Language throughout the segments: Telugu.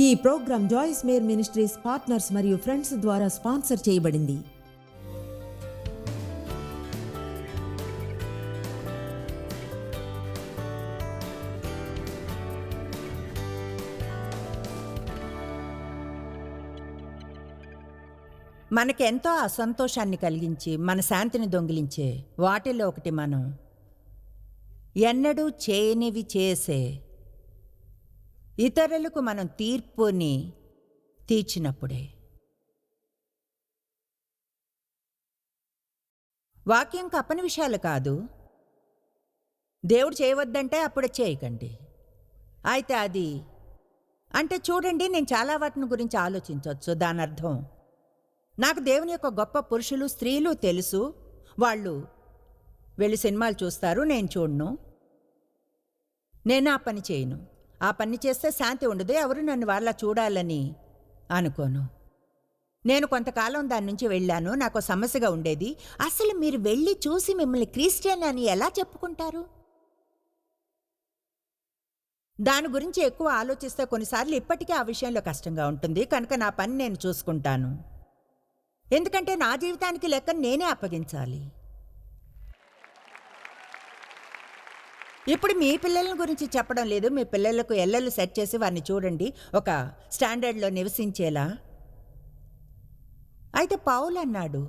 ఈ program Joyce Meyer ministries partners మరియు ఫ్రెండ్స్ ద్వారా స్పాన్సర్ చేయబడింది. మనకెంతో అసంతోషాన్ని కలిగించి మన శాంతిని దొంగిలించే వాటిలో ఒకటి మనం ఎన్నడూ చేయనివి చేసే ఇతరులకు మనం తీర్పుని తీర్చినప్పుడే. వాక్యం కప్పని విషయాలు కాదు. దేవుడు చేయవద్దంటే అప్పుడే చేయకండి. అయితే అది అంటే చూడండి నేను చాలా వాటిని గురించి ఆలోచించవచ్చు దాని అర్థం. నాకు దేవుని యొక్క గొప్ప పురుషులు స్త్రీలు తెలుసు. వాళ్ళు వెళ్ళి సినిమాలు చూస్తారు నేను చూడను. నేను ఆ పని చేయను. ఆ పని చేస్తే శాంతి ఉండదు. ఎవరు నన్ను వాళ్ళ చూడాలని అనుకోను. నేను కొంతకాలం దాని నుంచి వెళ్ళాను. నాకు సమస్యగా ఉండేది. అసలు మీరు వెళ్ళి చూసి మిమ్మల్ని క్రిస్టియన్ అని ఎలా చెప్పుకుంటారు? దాని గురించి ఎక్కువ ఆలోచిస్తే కొన్నిసార్లు ఇప్పటికీ ఆ విషయంలో కష్టంగా ఉంటుంది. కనుక నా పని నేను చూసుకుంటాను. ఎందుకంటే నా జీవితానికి లెక్క నేనే అప్పగించాలి. ఇప్పుడు మీ పిల్లల గురించి చెప్పడం లేదు. మీ పిల్లలకు ఎల్లలు సెట్ చేసి వారిని చూడండి. ఒక స్టాండర్డ్లో నివసించేలా. అయితే పౌల్ అన్నాడు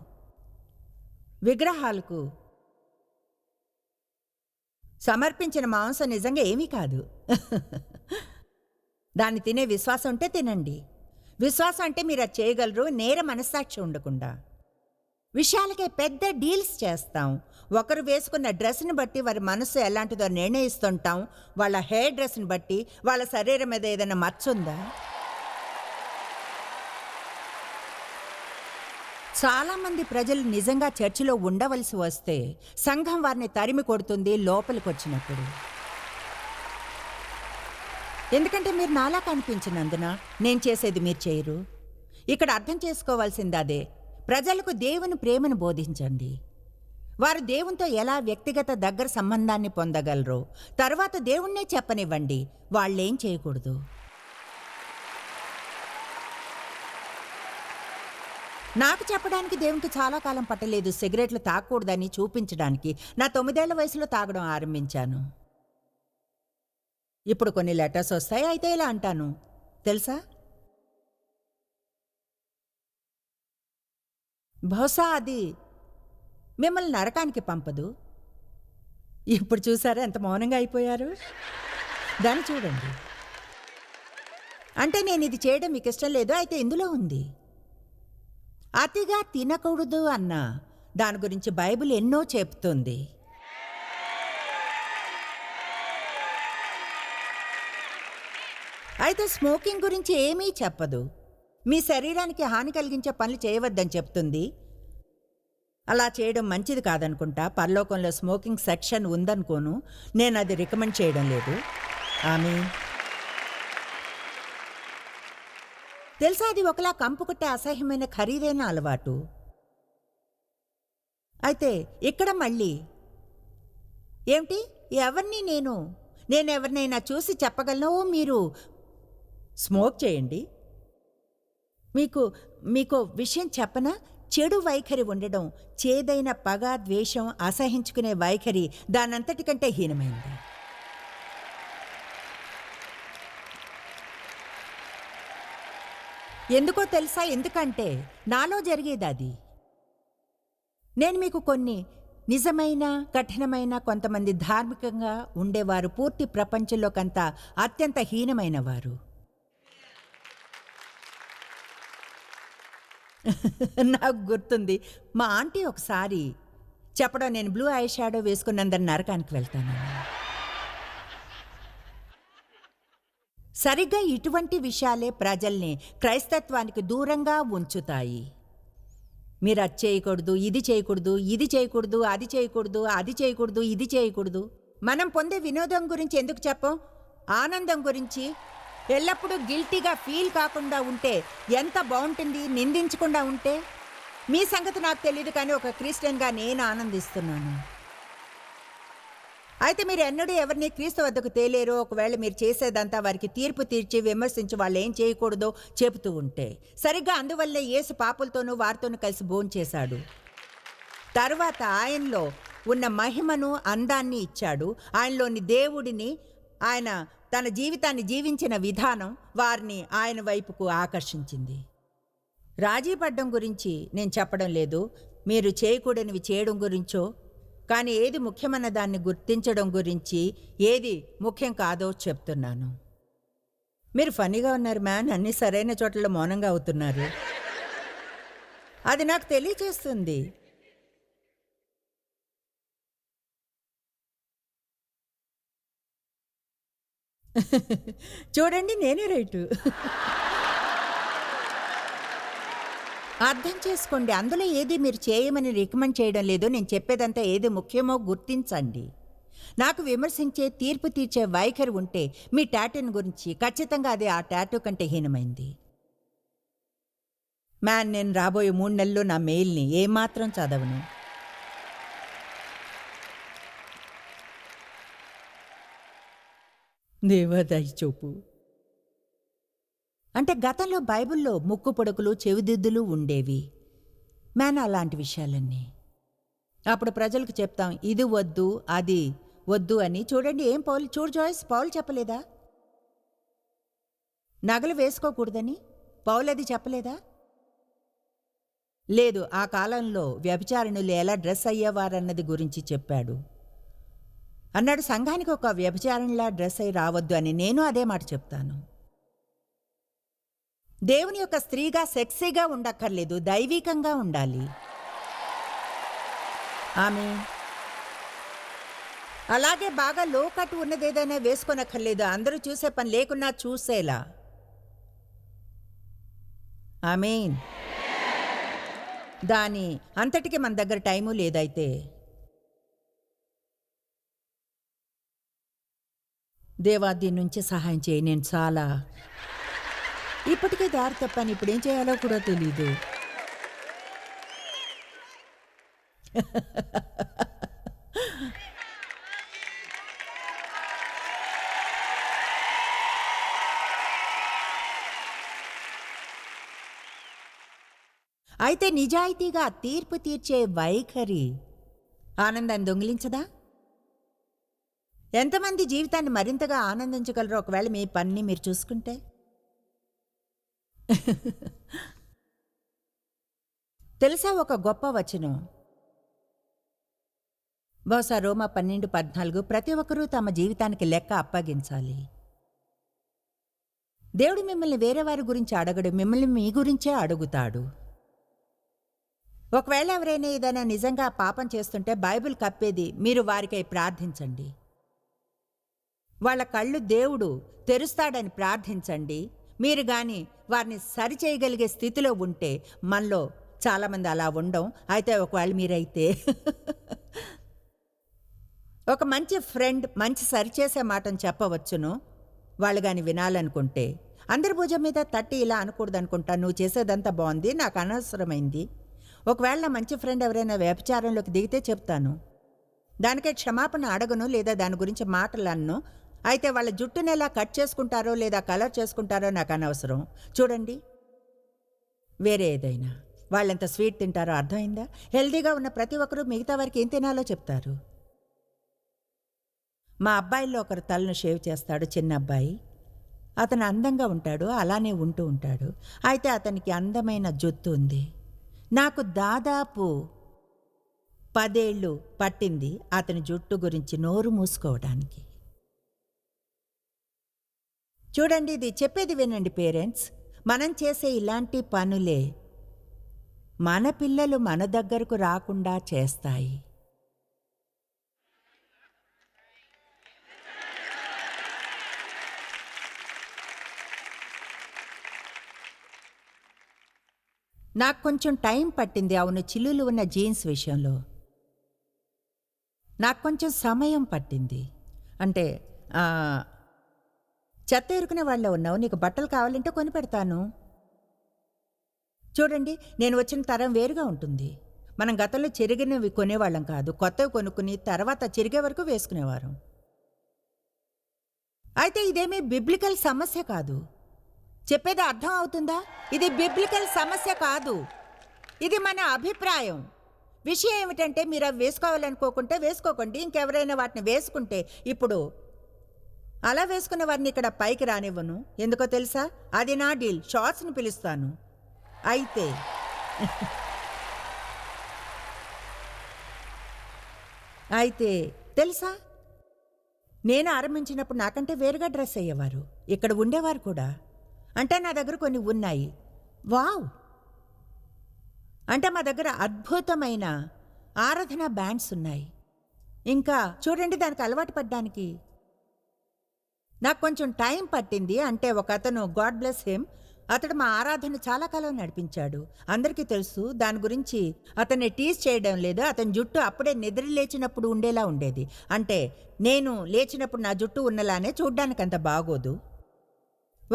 విగ్రహాలకు సమర్పించిన మాంసం నిజంగా ఏమీ కాదు. దాన్ని తినే విశ్వాసం ఉంటే తినండి. విశ్వాసం అంటే మీరు అది చేయగలరు. నేర మనస్సాక్షి ఉండకుండా. విషయాలకే పెద్ద డీల్స్ చేస్తాం. ఒకరు వేసుకున్న డ్రెస్ని బట్టి వారి మనసు ఎలాంటిదో నిర్ణయిస్తుంటాం. వాళ్ళ హెయిర్ డ్రెస్ని బట్టి వాళ్ళ శరీరం మీద ఏదైనా మచ్చుందా? చాలామంది ప్రజలు నిజంగా చర్చిలో ఉండవలసి వస్తే సంఘం వారిని తరిమి కొడుతుంది లోపలికి వచ్చినప్పుడు. ఎందుకంటే మీరు నాలా కనిపించినందున నేను చేసేది మీరు చేయరు. ఇక్కడ అర్థం చేసుకోవాల్సింది అదే. ప్రజలకు దేవుని ప్రేమను బోధించండి. వారు దేవునితో ఎలా వ్యక్తిగత దగ్గర సంబంధాన్ని పొందగలరో తర్వాత దేవుణ్ణే చెప్పనివ్వండి. వాళ్ళేం చేయకూడదు. నాకు చెప్పడానికి దేవునికి చాలా కాలం పట్టలేదు. సిగరెట్లు తాగకూడదని చూపించడానికి. నా తొమ్మిదేళ్ళ వయసులో తాగడం ఆరంభించాను. ఇప్పుడు కొన్ని లెటర్స్ వస్తాయి. అయితే ఇలా అంటాను. తెలుసా? బహుశా అది మిమ్మల్ని నరకానికి పంపదు. ఇప్పుడు చూసారా ఎంత మౌనంగా అయిపోయారు? దాన్ని చూడండి. అంటే నేను ఇది చేయడం మీకు ఇష్టం లేదు అయితే ఇందులో ఉంది. అతిగా తినకూడదు అన్న దాని గురించి బైబిల్ ఎన్నో చెప్తుంది. అయితే స్మోకింగ్ గురించి ఏమీ చెప్పదు. మీ శరీరానికి హాని కలిగించే పనులు చేయవద్దని చెప్తుంది. అలా చేయడం మంచిది కాదనుకుంటా. పరలోకంలో స్మోకింగ్ సెక్షన్ ఉందనుకోను. నేను అది రికమెండ్ చేయడం లేదు. ఆమె తెలుసా అది ఒకలా కంపు కొట్టే అసహ్యమైన ఖరీదైన అలవాటు? అయితే ఇక్కడ మళ్ళీ. ఏమిటి? ఎవరిని నేను? నేను ఎవరినైనా చూసి చెప్పగలను మీరు? స్మోక్ చేయండి. మీకు మీకు విషయం చెప్పనా? చెడు వైఖరి ఉండడం చేదైన పగ ద్వేషం అసహించుకునే వైఖరి దానంతటి కంటే హీనమైంది. ఎందుకో తెలుసా? ఎందుకంటే నాలో జరిగేది అది. నేను మీకు కొన్ని నిజమైన కఠినమైన కొంతమంది ధార్మికంగా ఉండేవారు పూర్తి ప్రపంచంలోకంతా అత్యంత హీనమైన నాకు గుర్తుంది. మా ఆంటీ ఒకసారి చెప్పడం నేను బ్లూ ఐ షాడో వేసుకున్నందని నరకానికి వెళ్తాను. సరిగ్గా ఇటువంటి విషయాలే ప్రజల్ని క్రైస్తత్వానికి దూరంగా ఉంచుతాయి. మీరు అది చేయకూడదు ఇది చేయకూడదు ఇది చేయకూడదు అది చేయకూడదు అది చేయకూడదు ఇది చేయకూడదు. మనం పొందే వినోదం గురించి ఎందుకు చెప్పం? ఆనందం గురించి ఎల్లప్పుడూ గిల్టీగా ఫీల్ కాకుండా ఉంటే ఎంత బాగుంటుంది? నిందించకుండా ఉంటే? మీ సంగతి నాకు తెలియదు కానీ ఒక క్రిస్టియన్గా నేను ఆనందిస్తున్నాను. అయితే మీరు ఎన్నడూ ఎవరిని క్రీస్తు వద్దకు తేలేరు ఒకవేళ మీరు చేసేదంతా వారికి తీర్పు తీర్చి విమర్శించి వాళ్ళు ఏం చేయకూడదో చెబుతూ ఉంటే. సరిగ్గా అందువల్లే యేసు పాపులతోనూ వారితోనూ కలిసి భోంచేశాడు తర్వాత ఆయనలో ఉన్న మహిమను అందాన్ని ఇచ్చాడు. ఆయనలోని దేవుడిని ఆయన తన జీవితాన్ని జీవించిన విధానం వారిని ఆయన వైపుకు ఆకర్షించింది. రాజీ పడ్డం గురించి నేను చెప్పడం లేదు. మీరు చేయకూడనివి చేయడం గురించో కానీ ఏది ముఖ్యమైన దాన్ని గుర్తించడం గురించి ఏది ముఖ్యం కాదో చెప్తున్నాను. మీరు ఫన్నీగా ఉన్నారు మ్యాన్ అన్ని సరైన చోట్ల మౌనంగా అవుతున్నారు. అది నాకు తెలియచేస్తుంది. చూడండి నేనే రైటు. అర్థం చేసుకోండి అందులో ఏది మీరు చేయమని రికమెండ్ చేయడం లేదు నేను చెప్పేదంతా ఏది ముఖ్యమో గుర్తించండి. నాకు విమర్శించే తీర్పు తీర్చే వైఖరి ఉంటే మీ టాటూని గురించి ఖచ్చితంగా అది ఆ టాటూ కంటే హీనమైంది. మ్యాన్ నేను రాబోయే మూడు నెలల్లో నా మెయిల్ని ఏమాత్రం చదవను. దేవాదాయి చూపు. అంటే గతంలో బైబిల్లో ముక్కు పొడకులు చెవిదిద్దులు ఉండేవి. మేనా అలాంటి విషయాలన్నీ. అప్పుడు ప్రజలకు చెప్తాం ఇది వద్దు అది వద్దు అని. చూడండి ఏం పౌలు చూడు జాయిస్ పౌలు చెప్పలేదా? నగలు వేసుకోకూడదని? పౌలు అది చెప్పలేదా? లేదు ఆ కాలంలో వ్యభిచారణులు ఎలా డ్రెస్ అయ్యేవారన్నది గురించి చెప్పాడు. అన్నాడు. సంఘానికి ఒక వ్యభిచారంలా డ్రెస్ అయి రావద్దు అని నేను అదే మాట చెప్తాను. దేవుని యొక్క స్త్రీగా సెక్సీగా ఉండక్కర్లేదు. దైవికంగా ఉండాలి. ఆమె అలాగే బాగా లోకట్టు ఉన్నదేదైనా వేసుకోనక్కర్లేదు. అందరూ చూసే పని లేకున్నా చూసేలా. ఆమె దాని అంతటికి మన దగ్గర టైము లేదైతే దేవా దీని నుంచి సహాయం చేయి. నేను చాలా ఇప్పటికే దారి తప్పాను. ఇప్పుడు ఏం చేయాలో కూడా తెలీదు. అయితే నిజాయితీగా తీర్పు తీర్చే వైఖరి ఆనందాన్ని దొంగిలించదా? ఎంతమంది జీవితాన్ని మరింతగా ఆనందించగలరో ఒకవేళ మీ పనిని మీరు చూసుకుంటే? తెలుసా ఒక గొప్ప వచనం? బహుశా రోమా పన్నెండు పద్నాలుగు ప్రతి ఒక్కరూ తమ జీవితానికి లెక్క అప్పగించాలి. దేవుడు మిమ్మల్ని వేరే వారి గురించి అడగడు మిమ్మల్ని మీ గురించే అడుగుతాడు. ఒకవేళ ఎవరైనా ఏదైనా నిజంగా పాపం చేస్తుంటే బైబిల్ కప్పేది మీరు వారికై ప్రార్థించండి. వాళ్ళ కళ్ళు దేవుడు తెరుస్తాడని ప్రార్థించండి. మీరు గాని వారిని సరిచేయగలిగే స్థితిలో ఉంటే మనలో చాలామంది అలా ఉండం. అయితే ఒకవేళ మీరైతే ఒక మంచి ఫ్రెండ్ మంచి సరిచేసే మాటను చెప్పవచ్చును. వాళ్ళు కానీ వినాలనుకుంటే. అందరి భుజం మీద తట్టి ఇలా అనకూడదు అనుకుంటాను నువ్వు చేసేదంతా బాగుంది నాకు అనవసరమైంది. ఒకవేళ నా మంచి ఫ్రెండ్ ఎవరైనా వ్యభిచారంలోకి దిగితే చెప్తాను. దానికే క్షమాపణ అడగను లేదా దాని గురించి మాటలన్ను అయితే వాళ్ళ జుట్టుని ఎలా కట్ చేసుకుంటారో లేదా కలర్ చేసుకుంటారో నాకు అనవసరం. చూడండి. వేరే ఏదైనా. వాళ్ళెంత స్వీట్ తింటారో అర్థమైందా? హెల్దీగా ఉన్న ప్రతి ఒక్కరూ మిగతా వారికి ఏం తినాలో చెప్తారు? మా అబ్బాయిల్లో ఒకరు తలను షేవ్ చేస్తాడు చిన్న అబ్బాయి. అతను అందంగా ఉంటాడు అలానే ఉంటూ ఉంటాడు. అయితే అతనికి అందమైన జుత్తు ఉంది. నాకు దాదాపు పదేళ్ళు పట్టింది అతని జుట్టు గురించి నోరు మూసుకోవడానికి చూడండి ఇది చెప్పేది వినండి పేరెంట్స్. మనం చేసే ఇలాంటి పనులే మన పిల్లలు మన దగ్గరకు రాకుండా చేస్తాయి. నాకు కొంచెం టైం పట్టింది అవును చిల్లులు ఉన్న జీన్స్ విషయంలో. నాకు కొంచెం సమయం పట్టింది. అంటే చెత్త ఎరుకునే వాళ్ళ ఉన్నావు నీకు బట్టలు కావాలంటే కొని పెడతాను. చూడండి నేను వచ్చిన తరం వేరుగా ఉంటుంది. మనం గతంలో చిరిగినవి కొనేవాళ్ళం కాదు కొత్తవి కొనుక్కుని తర్వాత చిరిగే వరకు వేసుకునేవారం. అయితే ఇదేమీ బిబ్లికల్ సమస్య కాదు. చెప్పేది అర్థం అవుతుందా? ఇది బిబ్లికల్ సమస్య కాదు. ఇది మన అభిప్రాయం. విషయం ఏమిటంటే మీరు అవి వేసుకోవాలనుకోకుంటే వేసుకోకండి. ఇంకెవరైనా వాటిని వేసుకుంటే ఇప్పుడు అలా వేసుకున్న వారిని ఇక్కడ పైకి రానివ్వను. ఎందుకో తెలుసా? అది నా డీల్. షార్ట్స్ని పిలుస్తాను. అయితే అయితే తెలుసా? నేను ఆరంభించినప్పుడు నాకంటే వేరుగా డ్రెస్ అయ్యేవారు. ఇక్కడ ఉండేవారు కూడా. అంటే నా దగ్గర కొన్ని ఉన్నాయి. వావ్! అంటే మా దగ్గర అద్భుతమైన ఆరాధన బ్యాండ్స్ ఉన్నాయి. ఇంకా చూడండి దానికి అలవాటు పడ్డానికి నాకు కొంచెం టైం పట్టింది అంటే ఒక అతను గాడ్ బ్లెస్ హిమ్. అతడు మా ఆరాధన చాలా కాలం నడిపించాడు. అందరికీ తెలుసు దాని గురించి అతన్ని టీజ్ చేయడం లేదు. అతని జుట్టు అప్పుడే నిద్ర లేచినప్పుడు ఉండేలా ఉండేది. అంటే నేను లేచినప్పుడు నా జుట్టు ఉన్నలానే చూడ్డానికి అంత బాగోదు.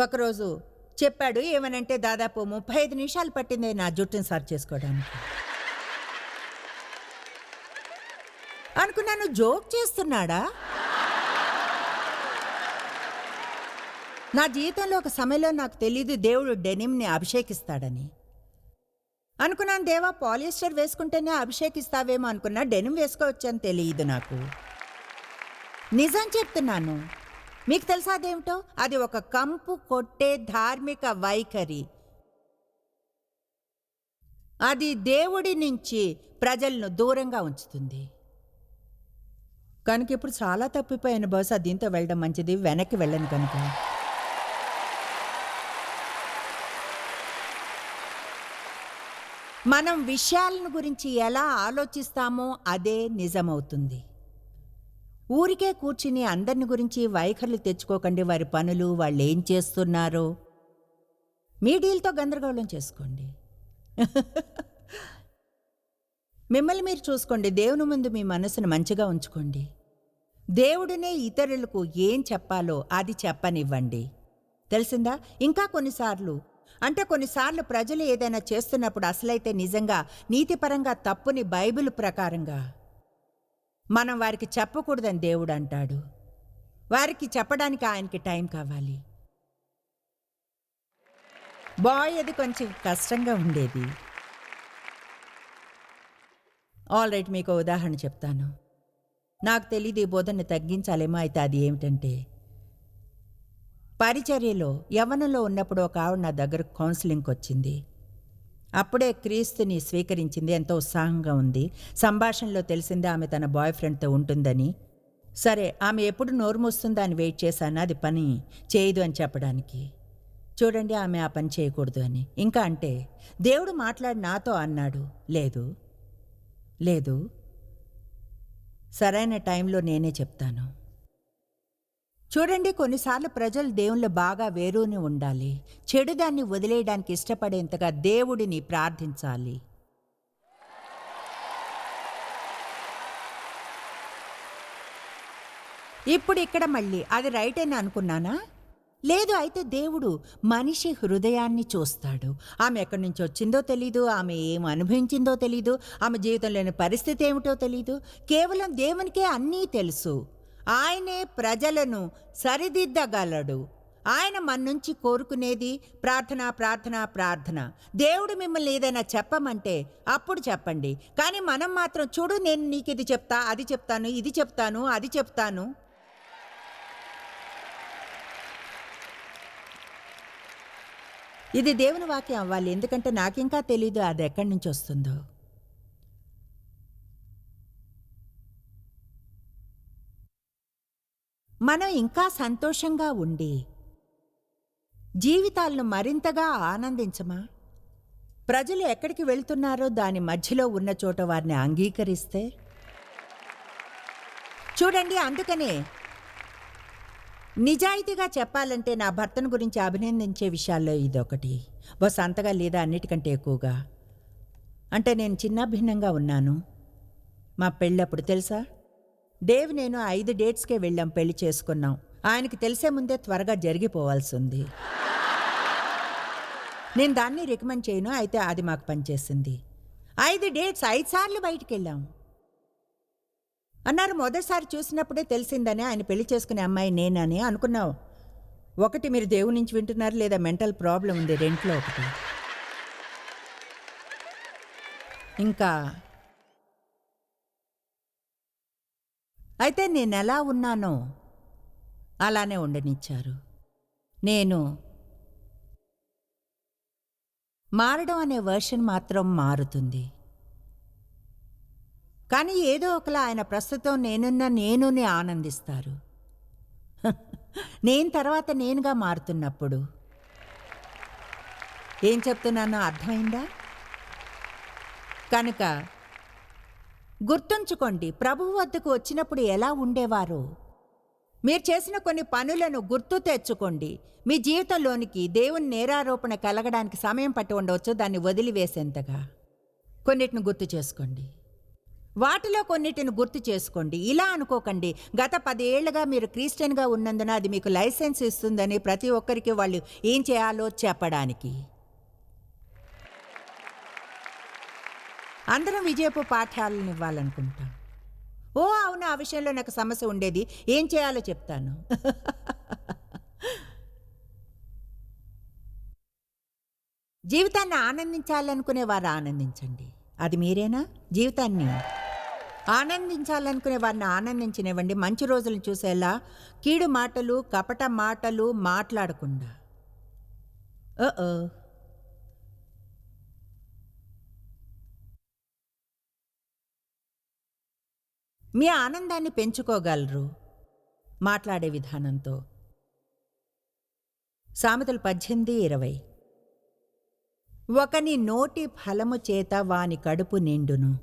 ఒకరోజు చెప్పాడు ఏమనంటే దాదాపు ముప్పై ఐదు నిమిషాలు పట్టింది నా జుట్టుని సర్చ్ చేసుకోవడానికి. అనుకున్నాను జోక్ చేస్తున్నాడా? నా జీవితంలో ఒక సమయంలో నాకు తెలియదు దేవుడు డెనిమ్ని అభిషేకిస్తాడని. అనుకున్నాను దేవా పాలిస్టర్ వేసుకుంటేనే అభిషేకిస్తావేమో అనుకున్నా డెనిమ్ వేసుకోవచ్చని తెలియదు నాకు. నిజం చెప్తున్నాను. మీకు తెలుసా అదేమిటో? అది ఒక కంపు కొట్టే ధార్మిక వైఖరి. అది దేవుడి నుంచి ప్రజలను దూరంగా ఉంచుతుంది. కనుక ఇప్పుడు చాలా తప్పిపోయాను బహుశా దీంతో వెళ్ళడం మంచిది వెనక్కి వెళ్ళను కనుక. మనం విషయాలను గురించి ఎలా ఆలోచిస్తామో అదే నిజమవుతుంది. ఊరికే కూర్చుని అందరిని గురించి వైఖరులు తెచ్చుకోకండి వారి పనులు వాళ్ళు ఏం చేస్తున్నారో. మీ డీల్తో గందరగోళం చేసుకోండి. మిమ్మల్ని మీరు చూసుకోండి దేవుని ముందు మీ మనసును మంచిగా ఉంచుకోండి. దేవుడినే ఇతరులకు ఏం చెప్పాలో అది చెప్పనివ్వండి. తెలిసిందా? ఇంకా కొన్నిసార్లు అంటే కొన్నిసార్లు ప్రజలు ఏదైనా చేస్తున్నప్పుడు అసలైతే నిజంగా నీతిపరంగా తప్పుని బైబిల్ ప్రకారంగా మనం వారికి చెప్పకూడదని దేవుడు అంటాడు. వారికి చెప్పడానికి ఆయనకి టైం కావాలి. బాయ్ అది కొంచెం కష్టంగా ఉండేది. ఆల్ రైట్ మీకు ఉదాహరణ చెప్తాను. నాకు తెలియదు ఈ బోధన తగ్గించాలేమో అయితే అది ఏమిటంటే పరిచర్యలో యవ్వనంలో ఉన్నప్పుడు ఒక ఆవిడ నా దగ్గర కౌన్సిలింగ్కి వచ్చింది. అప్పుడే క్రీస్తుని స్వీకరించింది. ఎంతో ఉత్సాహంగా ఉంది. సంభాషణలో తెలిసిందే ఆమె తన బాయ్ ఫ్రెండ్తో ఉంటుందని. సరే ఆమె ఎప్పుడు నోరు మూస్తుందా అని వెయిట్ చేశాను? అది పని చేయదు అని చెప్పడానికి. చూడండి ఆమె ఆ పని చేయకూడదు అని. ఇంకా అంటే దేవుడు మాట్లాడి నాతో అన్నాడు. లేదు. లేదు. సరైన టైంలో నేనే చెప్తాను. చూడండి కొన్నిసార్లు ప్రజలు దేవుళ్ళు బాగా వేరుని ఉండాలి. చెడు దాన్ని వదిలేయడానికి ఇష్టపడేంతగా దేవుడిని ప్రార్థించాలి. ఇప్పుడు ఇక్కడ మళ్ళీ అది రైట్ అని అనుకున్నానా? లేదు అయితే దేవుడు మనిషి హృదయాన్ని చూస్తాడు. ఆమె ఎక్కడి నుంచి వచ్చిందో తెలీదు ఆమె ఏం అనుభవించిందో తెలీదు ఆమె జీవితంలోని పరిస్థితి ఏమిటో తెలీదు. కేవలం దేవునికే అన్నీ తెలుసు. ఆయనే ప్రజలను సరిదిద్దగలడు. ఆయన మన నుంచి కోరుకునేది ప్రార్థన ప్రార్థన ప్రార్థన. దేవుడు మిమ్మల్ని ఏదైనా చెప్పమంటే అప్పుడు చెప్పండి. కానీ మనం మాత్రం చూడు నేను నీకు ఇది చెప్తా అది చెప్తాను ఇది చెప్తాను అది చెప్తాను. ఇది దేవుని వాక్యం అవ్వాలి. ఎందుకంటే నాకింకా తెలీదు అది ఎక్కడి నుంచి వస్తుందో. మనం ఇంకా సంతోషంగా ఉండి జీవితాలను మరింతగా ఆనందించమా? ప్రజలు ఎక్కడికి వెళ్తున్నారో దాని మధ్యలో ఉన్న చోట వారిని అంగీకరిస్తే? చూడండి అందుకనే నిజాయితీగా చెప్పాలంటే నా భర్తను గురించి అభినందించే విషయాల్లో ఇదొకటి. బస్ అంతగా లేదా అన్నిటికంటే ఎక్కువగా. అంటే నేను చిన్న భిన్నంగా ఉన్నాను. మా పెళ్ళప్పుడు తెలుసా? డేవ్ నేను ఐదు డేట్స్కే వెళ్ళాం పెళ్ళి చేసుకున్నాం. ఆయనకి తెలిసే ముందే త్వరగా జరిగిపోవాల్సి ఉంది నేను దాన్ని రికమెండ్ చేయను అయితే అది మాకు పనిచేసింది. ఐదు డేట్స్ ఐదు సార్లు బయటికి వెళ్ళాం అన్నారు మొదటిసారి చూసినప్పుడే తెలిసిందని ఆయన పెళ్ళి చేసుకునే అమ్మాయి నేనని అనుకున్నావు. ఒకటి మీరు దేవుడి నుంచి వింటున్నారు లేదా మెంటల్ ప్రాబ్లం ఉంది రెంట్లో ఒకటి. ఇంకా అయితే నేను ఎలా ఉన్నానో అలానే ఉండనిచ్చారు. నేను మారడం అనే వర్షన్ మాత్రం మారుతుంది. కానీ ఏదో ఒకలా ఆయన ప్రస్తుతం నేనున్న నేనుని ఆనందిస్తారు. నేను తర్వాత నేనుగా మారుతున్నప్పుడు. ఏం చెప్తున్నానో అర్థమైందా? కనుక గుర్తుంచుకోండి ప్రభువు వద్దకు వచ్చినప్పుడు ఎలా ఉండేవారు? మీరు చేసిన కొన్ని పనులను గుర్తు తెచ్చుకోండి. మీ జీవితంలోనికి దేవుని నేరారోపణ కలగడానికి సమయం పట్టి ఉండవచ్చు దాన్ని వదిలివేసేంతగా. కొన్నిటిని గుర్తు చేసుకోండి. వాటిలో కొన్నిటిని గుర్తు చేసుకోండి. ఇలా అనుకోకండి గత పదేళ్ళుగా మీరు క్రిస్టియన్గా ఉన్నందున అది మీకు లైసెన్స్ ఇస్తుందని ప్రతి ఒక్కరికి వాళ్ళు ఏం చేయాలో చెప్పడానికి. అందరం విజయపు పాఠాలను ఇవ్వాలనుకుంటాం. ఓ అవును ఆ విషయంలో నాకు సమస్య ఉండేది. ఏం చేయాలో చెప్తాను. జీవితాన్ని ఆనందించాలనుకునే వారు ఆనందించండి. అది మీరేనా? జీవితాన్ని ఆనందించాలనుకునే వారిని ఆనందించనివ్వండి. మంచి రోజులను చూసేలా కీడు మాటలు కపట మాటలు మాట్లాడకుండా. ఓ. మీ ఆనందాన్ని పెంచుకోగలరు మాట్లాడే విధానంతో. సామెతలు పద్దెనిమిది ఇరవై. ఒకని నోటి ఫలము చేత వాని కడుపు నిండును.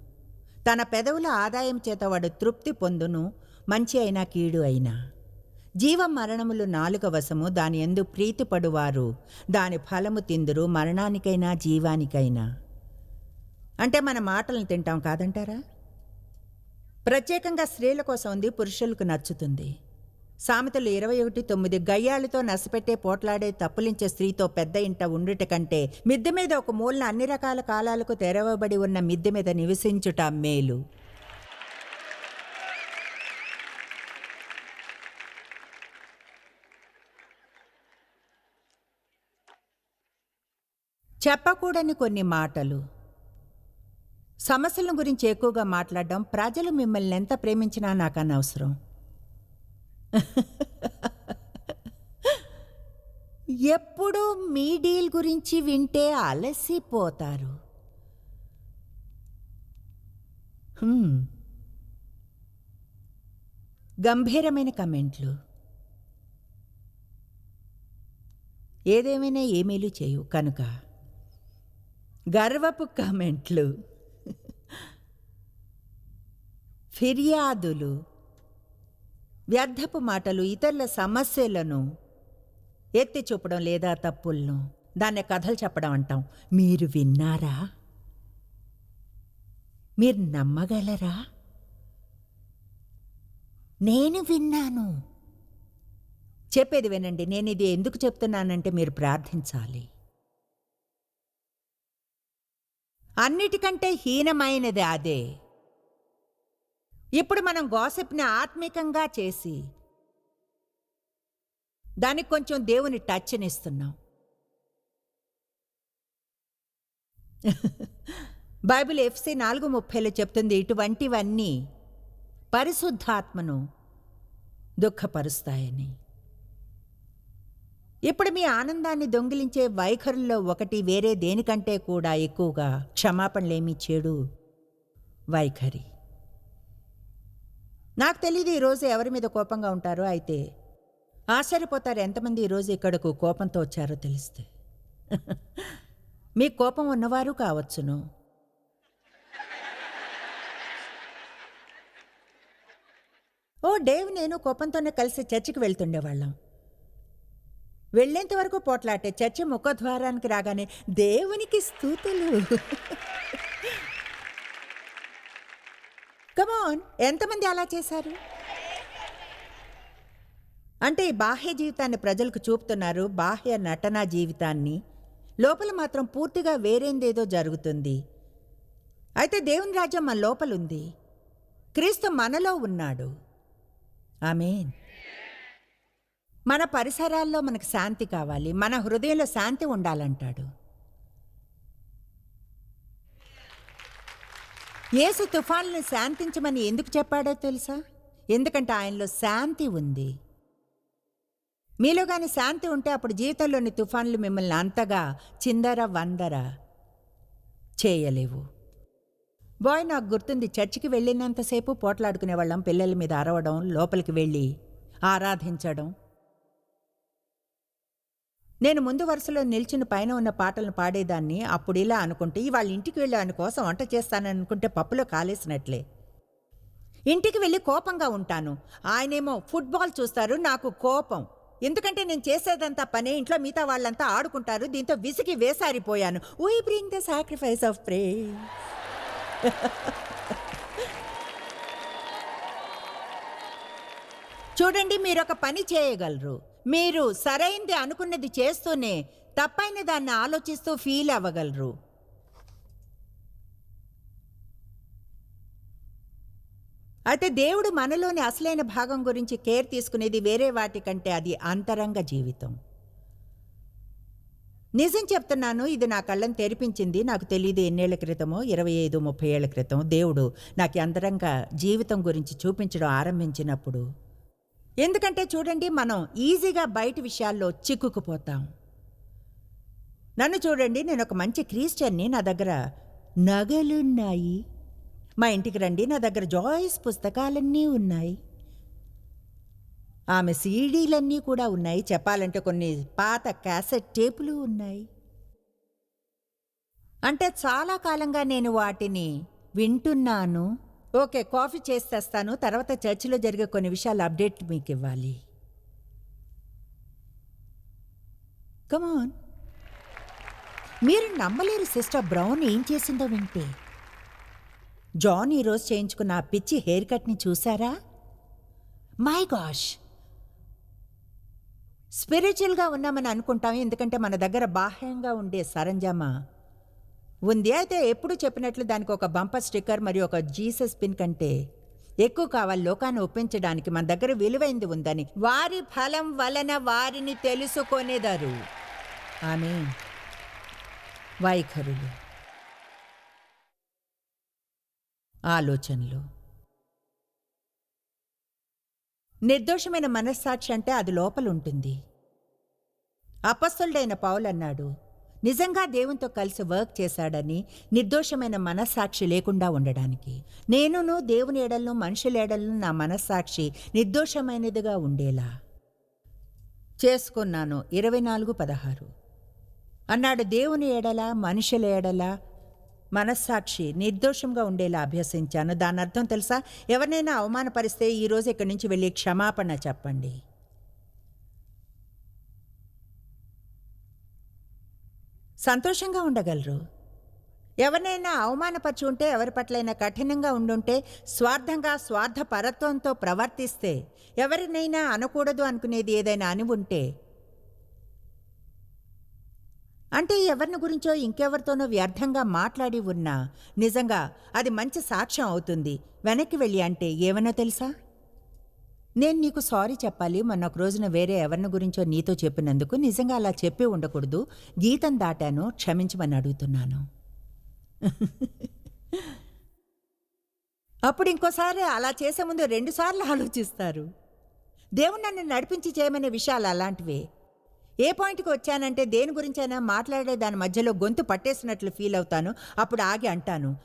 తన పెదవుల ఆదాయం చేత వాడు తృప్తి పొందును మంచి అయినా కీడు అయినా. జీవ మరణములు నాలుక వశము దాని ఎందు ప్రీతిపడువారు దాని ఫలము తిందురు మరణానికైనా జీవానికైనా. అంటే మన మాటలను తింటాం కాదంటారా? ప్రత్యేకంగా స్త్రీల కోసం ఉంది పురుషులకు నచ్చుతుంది. సామెతలు ఇరవై ఒకటి తొమ్మిది గయ్యాళ్ళతో నసపెట్టే పోట్లాడే తప్పులించే స్త్రీతో పెద్ద ఇంట ఉండుట కంటే మిద్దె మీద ఒక మూలన అన్ని రకాల కాలాలకు తెరవబడి ఉన్న మిద్దె మీద నివసించుట మేలు. చెప్పకూడని కొన్ని మాటలు. సమస్యల గురించి ఎక్కువగా మాట్లాడడం ప్రజలు మిమ్మల్ని ఎంత ప్రేమించినా నాకు అనవసరం ఎప్పుడూ మీ డీల్ గురించి వింటే అలసిపోతారు. గంభీరమైన కమెంట్లు. ఏదేమైనా ఏమీలు చేయు కనుక. గర్వపు కమెంట్లు. ఫిర్యాదులు వ్యర్థపు మాటలు ఇతరుల సమస్యలను ఎత్తి చూపడం లేదా తప్పులను దాన్ని కథలు చెప్పడం అంటాం. మీరు విన్నారా? మీరు నమ్మగలరా? నేను విన్నాను. చెప్పేది వినండి. నేను ఇది ఎందుకు చెప్తున్నానంటే మీరు ప్రార్థించాలి. అన్నిటికంటే హీనమైనది అదే. ఇప్పుడు మనం గాసిప్ని ఆత్మికంగా చేసి దానికి కొంచెం దేవుని టచ్నిస్తున్నాం. బైబిల్ ఎఫ్సి నాలుగు ముప్పైలో చెప్తుంది ఇటువంటివన్నీ పరిశుద్ధాత్మను దుఃఖపరుస్తాయని. ఇప్పుడు మీ ఆనందాన్ని దొంగిలించే వైఖరుల్లో ఒకటి వేరే దేనికంటే కూడా ఎక్కువగా క్షమాపణలేమి చెడు వైఖరి. నాకు తెలియదు ఈరోజు ఎవరి మీద కోపంగా ఉంటారో అయితే ఆశ్చర్యపోతారు ఎంతమంది ఈరోజు ఇక్కడకు కోపంతో వచ్చారో తెలిస్తే. మీ కోపం ఉన్నవారు కావచ్చును. ఓ డేవ్ నేను కోపంతోనే కలిసి చర్చికి వెళ్తుండేవాళ్ళం. వెళ్ళేంత వరకు పోట్లాటే చర్చి ముఖద్వారానికి రాగానే దేవునికి స్థూతులు. కమాన్ ఎంతమంది అలా చేశారు? అంటే ఈ బాహ్య జీవితాన్ని ప్రజలకు చూపుతున్నారు. బాహ్య నటనా జీవితాన్ని. లోపల మాత్రం పూర్తిగా వేరేందేదో జరుగుతుంది. అయితే దేవుని రాజ్యం మన లోపలుంది. క్రీస్తు మనలో ఉన్నాడు. ఆమెన్. మన పరిసరాల్లో మనకు శాంతి కావాలి. మన హృదయంలో శాంతి ఉండాలంటాడు. యేసు తుఫాన్లను శాంతించమని ఎందుకు చెప్పాడో తెలుసా? ఎందుకంటే ఆయనలో శాంతి ఉంది. మీలో కానీ శాంతి ఉంటే అప్పుడు జీవితంలోని తుఫాన్లు మిమ్మల్ని అంతగా చిందర వందర చేయలేవు. బాయ్ నాకు గుర్తుంది చర్చికి వెళ్ళినంతసేపు పోట్లాడుకునే వాళ్ళం పిల్లల మీద అరవడం లోపలికి వెళ్ళి ఆరాధించడం నేను ముందు వరుసలో నిల్చుని పైన ఉన్న పాటలను పాడేదాన్ని. అప్పుడు ఇలా అనుకుంటే వాళ్ళ ఇంటికి వెళ్ళి ఆయన కోసం వంట చేస్తాననుకుంటే పప్పులో కాలేసినట్లే. ఇంటికి వెళ్ళి కోపంగా ఉంటాను. ఆయనేమో ఫుట్బాల్ చూస్తారు నాకు కోపం. ఎందుకంటే నేను చేసేదంతా పనే ఇంట్లో మిగతా వాళ్ళంతా ఆడుకుంటారు దీంతో విసిగి వేసారిపోయాను. We bring the sacrifice of praise. చూడండి మీరు ఒక పని చేయగలరు. మీరు సరైంది అనుకున్నది చేస్తూనే తప్పైన దాన్ని ఆలోచిస్తూ ఫీల్ అవ్వగలరు. అయితే దేవుడు మనలోని అసలైన భాగం గురించి కేర్ తీసుకునేది వేరే వాటి కంటే అది అంతరంగ జీవితం. నిజం చెప్తున్నాను ఇది నా కళ్ళని తెరిపించింది నాకు తెలియదు ఎన్నేళ్ళ క్రితమో ఇరవై ఐదు ముప్పై ఏళ్ళ క్రితం దేవుడు నాకు అంతరంగ జీవితం గురించి చూపించడం ఆరంభించినప్పుడు ఎందుకంటే చూడండి మనం ఈజీగా బయట విషయాల్లో చిక్కుకుపోతాం. నన్ను చూడండి నేను ఒక మంచి క్రిస్టియన్ని నా దగ్గర నగలున్నాయి. మా ఇంటికి రండి నా దగ్గర జాయిస్ పుస్తకాలన్నీ ఉన్నాయి. ఆమె సీడీలన్నీ కూడా ఉన్నాయి. చెప్పాలంటే కొన్ని పాత క్యాసెట్ టేపులు ఉన్నాయి. అంటే చాలా కాలంగా నేను వాటిని వింటున్నాను. ఓకే కాఫీ చేసేస్తాను. తర్వాత చర్చిలో జరిగే కొన్ని విషయాలు అప్డేట్ మీకు ఇవ్వాలి. కమాన్ మీరు నమ్మలేరు సిస్టర్ బ్రౌన్ ఏం చేసిందో వింటే. జాన్ ఈరోజు చేయించుకున్న ఆ పిచ్చి హెయిర్ కట్ని చూసారా? మై గాష్ స్పిరిచువల్గా ఉన్నామని అనుకుంటాం ఎందుకంటే మన దగ్గర బాహ్యంగా ఉండే సరంజామా. ఉంది. అయితే ఎప్పుడు చెప్పినట్లు దానికి ఒక బంపర్ స్టిక్కర్ మరియు ఒక జీసస్ పిన్ కంటే ఎక్కువ కావాలి. లోకాన్ని ఒప్పించడానికి మన దగ్గర విలువైంది ఉందని. వారి ఫలం వలన వారిని తెలుసుకొనేదారు. ఆమె వైఖరులు. ఆలోచనలు. నిర్దోషమైన మనస్సాక్షి అంటే అది లోపల ఉంటుంది అపస్సులుడైన పౌలు అన్నాడు నిజంగా దేవునితో కలిసి వర్క్ చేశాడని నిర్దోషమైన మనస్సాక్షి లేకుండా ఉండడానికి. నేనును దేవుని ఎడలను మనుషుల ఎడలను నా మనస్సాక్షి నిర్దోషమైనదిగా ఉండేలా. చేసుకున్నాను. ఇరవై నాలుగు పదహారు. అన్నాడు దేవుని ఎడల మనుషుల ఎడల మనస్సాక్షి నిర్దోషంగా ఉండేలా అభ్యసించాను. దాని అర్థం తెలుసా? ఎవరినైనా అవమానపరిస్తే ఈరోజు ఇక్కడి నుంచి వెళ్ళి క్షమాపణ చెప్పండి. సంతోషంగా ఉండగలరు. ఎవరినైనా అవమానపరిచి ఉంటే ఎవరి పట్లైనా కఠినంగా ఉండుంటే స్వార్థంగా స్వార్థపరత్వంతో ప్రవర్తిస్తే ఎవరినైనా అనకూడదు అనుకునేది ఏదైనా అని ఉంటే అంటే ఎవరిని గురించో ఇంకెవరితోనో వ్యర్థంగా మాట్లాడి ఉన్నా నిజంగా అది మంచి సాక్ష్యం అవుతుంది. వెనక్కి వెళ్ళి అంటే ఏమన్నా తెలుసా? నేను నీకు సారీ చెప్పాలి. మొన్న ఒక రోజున వేరే ఎవరిని గురించో నీతో చెప్పినందుకు నిజంగా అలా చెప్పి ఉండకూడదు. గీతం దాటాను. క్షమించమని అడుగుతున్నాను. అప్పుడు ఇంకోసారి అలా చేసే ముందు రెండుసార్లు ఆలోచిస్తారు. దేవుడు నన్ను నడిపించి చేయమనే విషయాలు అలాంటివే. ఏ పాయింట్కి వచ్చానంటే దేని గురించైనా మాట్లాడే దాని మధ్యలో గొంతు పట్టేసినట్లు ఫీల్ అవుతాను. అప్పుడు ఆగి అంటాను.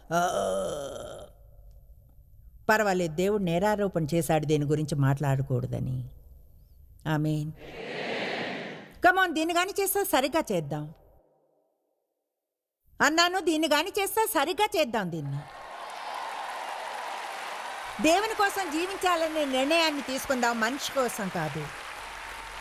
పర్వాలేదు దేవుడు నేరారోపణ చేశాడు దేని గురించి మాట్లాడకూడదని. ఆమెన్. కమాన్ దీన్ని కానీ చేస్తా సరిగ్గా చేద్దాం. అన్నాను దీన్ని కానీ చేస్తా సరిగ్గా చేద్దాం దీన్ని. దేవుని కోసం జీవించాలనే నిర్ణయాన్ని తీసుకుందాం మనిషి కోసం కాదు.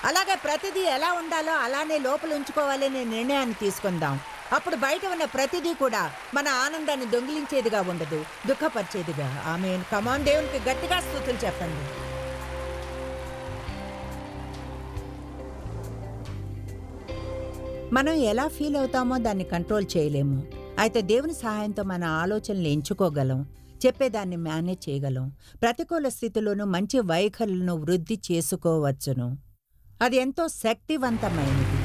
అలాగే ప్రతిదీ ఎలా ఉండాలో అలానే లోపల ఉంచుకోవాలనే నిర్ణయాన్ని తీసుకుందాం. అప్పుడు బయట ఉన్న ప్రతిదీ కూడా మన ఆనందాన్ని దొంగిలించేదిగా ఉండదు దుఃఖపరిచేదిగా. ఆమె కమాన్ దేవునికి గట్టిగా స్థుతులు చెప్పండి. మనం ఎలా ఫీల్ అవుతామో దాన్ని కంట్రోల్ చేయలేము. అయితే దేవుని సహాయంతో మన ఆలోచనలు ఎంచుకోగలం చెప్పేదాన్ని మేనేజ్ చేయగలం. ప్రతికూల స్థితిలోనూ మంచి వైఖరులను వృద్ధి చేసుకోవచ్చును. అది ఎంతో శక్తివంతమైనది.